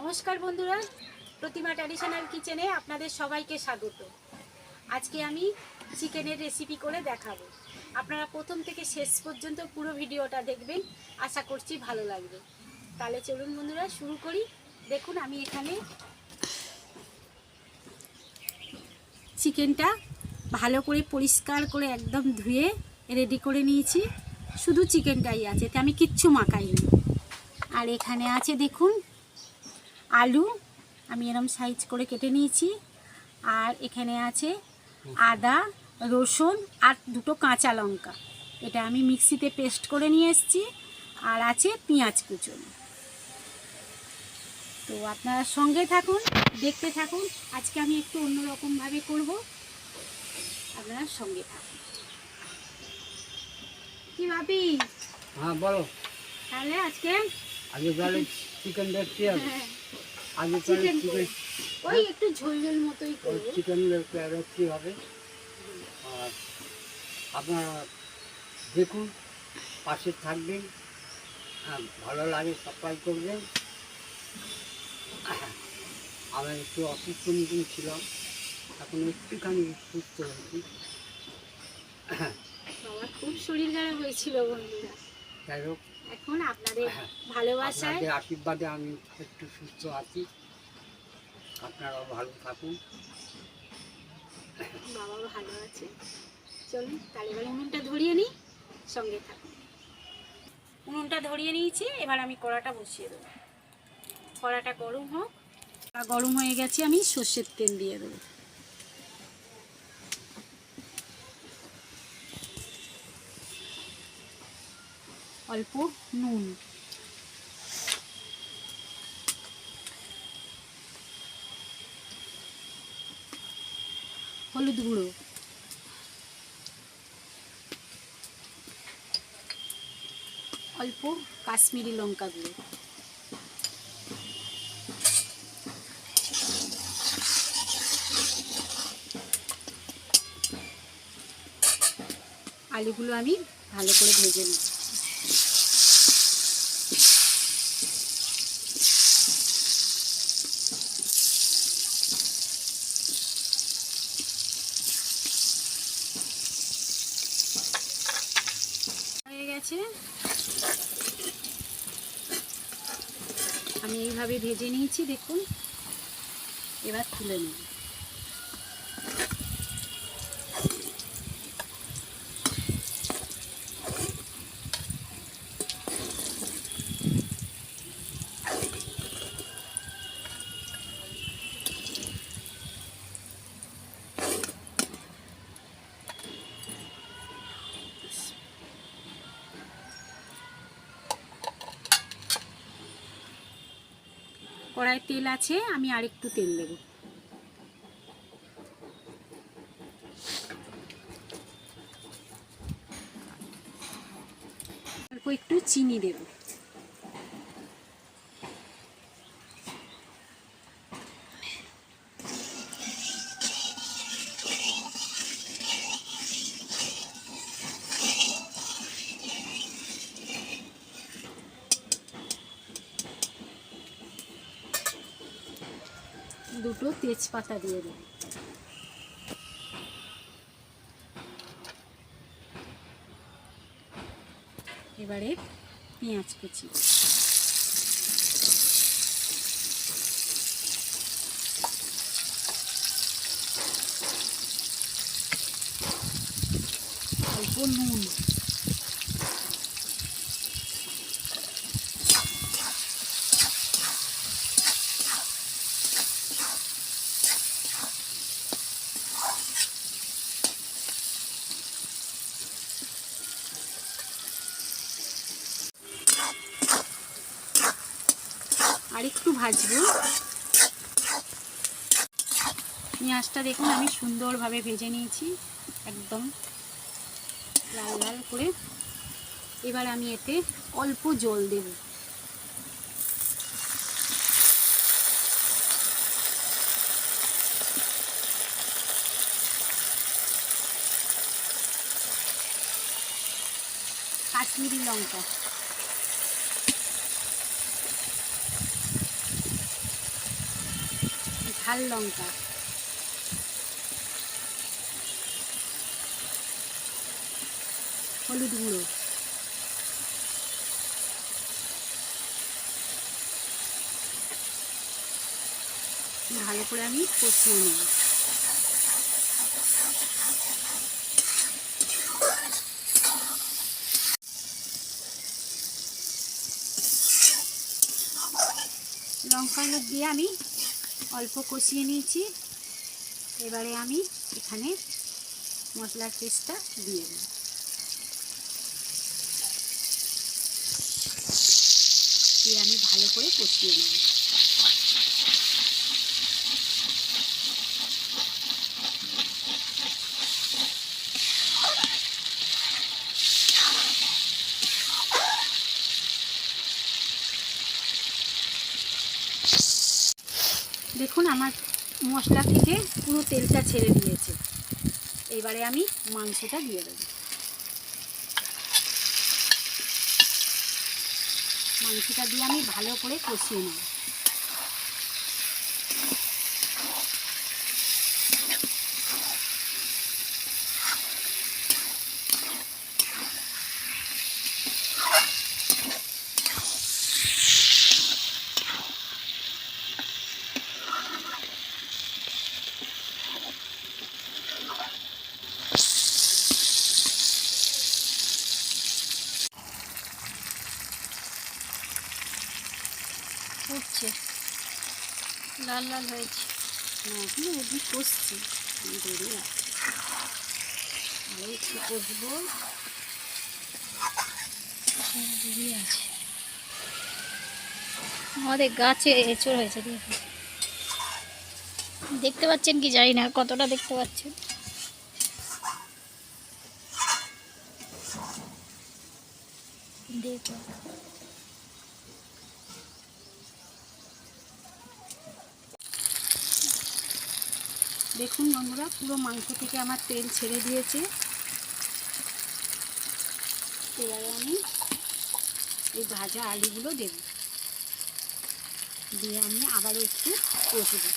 নমস্কার বন্ধুরা, প্রতিমা ট্র্যাডিশনাল কিচেনে আপনাদের সবাইকে স্বাগত। আজকে আমি চিকেনের রেসিপি করে দেখাবো। আপনারা প্রথম থেকে শেষ পর্যন্ত পুরো ভিডিওটা দেখবেন, আশা করছি ভালো লাগবে। তাহলে চলুন বন্ধুরা, শুরু করি। দেখুন, আমি এখানে চিকেনটা ভালো করে পরিষ্কার করে একদম ধুয়ে রেডি করে নিয়েছি। শুধু চিকেনটাই আছে, এতে আমি কিচ্ছু মাখাইনি। আর এখানে আছে, দেখুন আলু আমি এরম সাইজ করে কেটে নিয়েছি। আর এখানে আছে আদা রসুন আর দুটো কাঁচা লঙ্কা। এটা আমি মিক্সিতে পেস্ট করে নিয়ে এসেছি। আর আছে পেঁয়াজ কুচুন। তো আপনারা সঙ্গে থাকুন দেখতে থাকুন। আজকে আমি একটু অন্যরকমভাবে করব। আপনারা সঙ্গে থাকুন। কি ভাবি? হ্যাঁ বলো। তাহলে আজকে আগে তাহলে চিকেন দেখতে হবে আগে। তাহলে চিকেন ওই একটু ঝোল ঝোল মতোই করব চিকেন দেখতে হবে। আর আপনারা দেখুন পাশে থাকবেন। হ্যাঁ ভালো লাগে সাপ্লাই করবেন। আমি একটু অসুস্থ মতন ছিলাম। এখন একটুখানি সুস্থ হয়েছি বাবা খুব শরীর খারাপ হয়েছিল বন্ধুরা। যাই হোক। এখন আপনাদের হ্যাঁ। ভালোবাসায়। আপনাদের আশীর্বাদে আমি একটু সুস্থ আছি। আপনারাও ভালো থাকুন। বাবা ভালো আছে। চলুন তাহলে এবার উনুনটা ধরিয়ে নিই সঙ্গে থাকুন। উনুনটা ধরিয়ে নিয়েছি এবার আমি কড়াটা বসিয়ে দেবো। কড়াটা গরম হোক গরম হয়ে গেছে আমি সর্ষের তেল দিয়ে দেবো। অল্প নুন। হলুদ গুঁড়ো। অল্প কাশ্মীরি লঙ্কা গুঁড়ো। আলুগুলো আমি ভালো করে ভেজে নেব। গেছে আমি এইভাবে ভেজে নিয়েছি দেখুন। এবার তুলে নেব। কড়াই তেল আছে আমি আরেকটু তেল দেব। অল্প একটু চিনি দেব। দুটো তেজপাতা দিয়ে দেব। এবারে পেঁয়াজ কুচি। অল্প নুন। আর একটু ভাজবো। পেঁয়াজটা দেখুন, আমি সুন্দরভাবে ভেজে নিয়েছি, একদম লাল লাল করে। এবার আমি এতে অল্প জল দেব। কাশ্মীরি লঙ্কা। ঝাল লঙ্কা। হলুদ গুঁড়ো। ভালো করে আমি কষিয়ে নেব। লঙ্কা হলুদ দিয়ে আমি অল্প কষিয়ে নিয়েছি। এবারে আমি এখানে মশলার পেস্টটা দিয়ে দেব। দিয়ে আমি ভালো করে কষিয়ে নেব। দেখুন আমার মশলা থেকে পুরো তেলটা ছেড়ে দিয়েছে। এবারে আমি মাংসটা দিয়ে দেব। মাংসটা দিয়ে আমি ভালো করে কষিয়ে নেব। ফুটছে লাল লাল হয়েছে। এখনও এদিক কষছি কষবো আছে আমাদের গাছে এঁচড় হয়েছে দেখতে পাচ্ছেন কি? জানি না কতটা দেখতে পাচ্ছেন। দেখুন। দেখুন বন্ধুরা, পুরো মাংস থেকে আমার তেল ছেড়ে দিয়েছে। এবারে আমি এই ভাজা আলুগুলো দেব। দিয়ে আমি আবারও একটু কষবো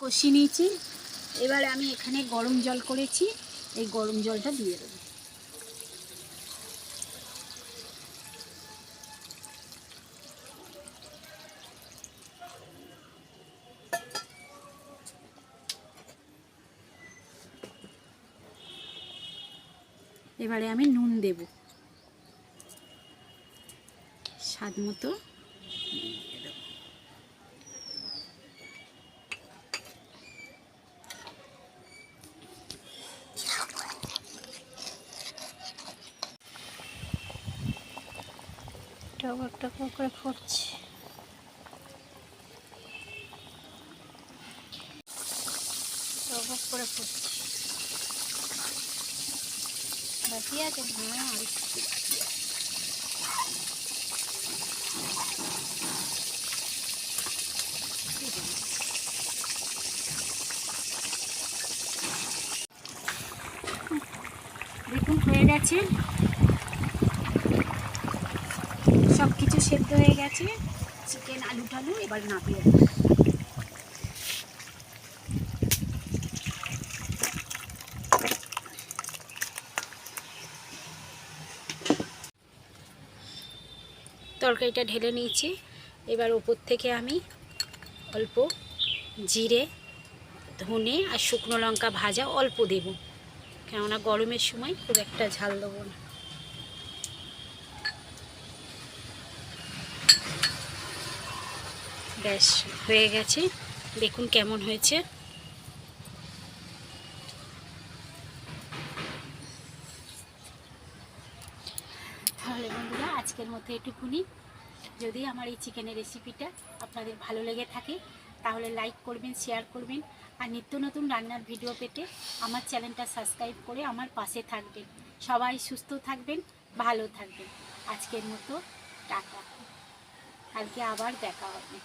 কষিয়ে নিয়েছি। এবারে আমি এখানে গরম জল করেছি। এই গরম জলটা দিয়ে দেবো। এবারে আমি নুন দেব। স্বাদ মতো টকর টকর করে ফুটছে বাকি আছে? হ্যাঁ দেখুন হয়ে গেছে। সব কিছু সেদ্ধ হয়ে গেছে। চিকেন আলু টালু এবার দেবো। তরকারিটা ঢেলে নিয়েছি। এবার ওপর থেকে আমি অল্প জিরে, ধনে আর শুকনো লঙ্কা ভাজা অল্প দেব। কেননা গরমের সময় খুব একটা ঝাল দেবো না। ব্যাস, হয়ে গেছে। দেখুন কেমন হয়েছে। তাহলে বন্ধুরা, আজকের মতো এটুকুনি। যদি আমার এই চিকেনের রেসিপিটা আপনাদের ভালো লেগে থাকে, তাহলে লাইক করবেন, শেয়ার করবেন, আর নিত্য নতুন রান্নার ভিডিও পেতে আমার চ্যানেলটা সাবস্ক্রাইব করে আমার পাশে থাকবেন। সবাই সুস্থ থাকবেন, ভালো থাকবেন। আজকের মতো টাটা। কালকে আবার দেখা হবে।